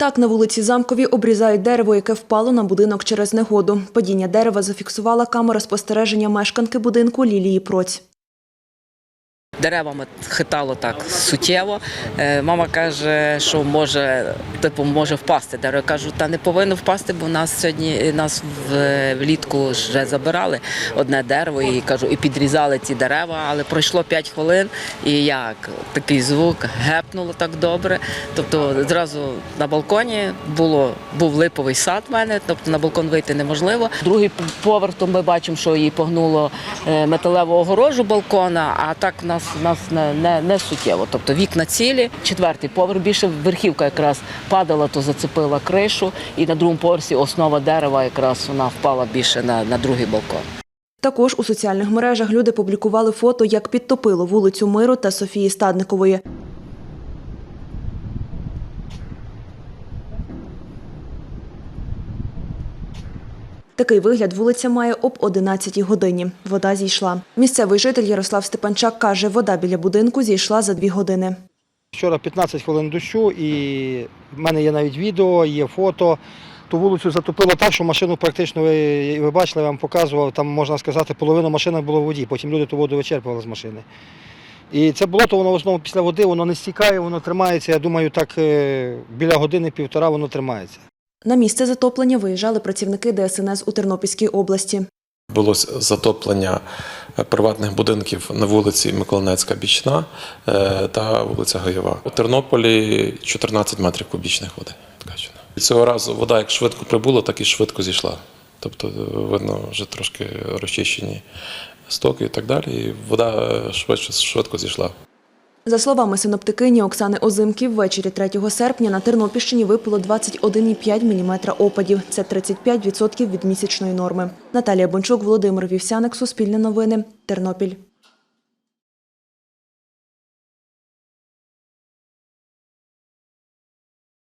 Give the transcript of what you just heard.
Так, на вулиці Замковій обрізають дерево, яке впало на будинок через негоду. Падіння дерева зафіксувала камера спостереження мешканки будинку Лілії Проць. Деревами хитало так суттєво. Е, Мама каже, що може, типу, може впасти дерево. Кажу, та не повинно впасти, бо нас сьогодні нас влітку вже забирали одне дерево і кажу, і підрізали ці дерева, але пройшло 5 хвилин, і як такий звук гепнуло так добре. Тобто зразу на балконі було був липовий сад в мене, тобто на балкон вийти неможливо. Другий поверх, то ми бачимо, що її погнуло е, металеву огорожу балкона, а так в нас, нас не, не, не суттєво. Тобто вікна цілі. Четвертий поверх більше верхівка якраз падала, то зацепила кришу, і на другому поверсі основа дерева якраз вона впала більше на, на другий балкон. Також у соціальних мережах люди публікували фото, як підтопило вулицю Миру та Софії Стадникової. Такий вигляд вулиця має об 11 годині. Вода зійшла. Місцевий житель Ярослав Степанчак каже, вода біля будинку зійшла за дві години. Вчора 15 хвилин дощу, і в мене є навіть відео, є фото. Ту вулицю затопило так, що машину практично ви, ви бачили, я вам показував, там можна сказати, половина машини було в воді, потім люди ту воду вичерпували з машини. І це болото, воно в основному після води, воно не стікає, воно тримається. Я думаю, так е, біля години-півтора воно тримається. На місце затоплення виїжджали працівники ДСНС у Тернопільській області. Було затоплення е, приватних будинків на вулиці Миколинецька Бічна е, та вулиця Гаєва. У Тернополі 14 метрів кубічних води. відкачано. І Цього разу вода як швидко прибула, так і швидко зійшла. Тобто е, видно вже трошки розчищені стоки і так далі. І вода швидше швидко зійшла. За словами синоптикині Оксани Озимки, ввечері 3 серпня на Тернопільщині випало 21,5 мм опадів. Це 35% від місячної норми. Наталія Бончук, Володимир Вівсяник, Суспільне новини, Тернопіль.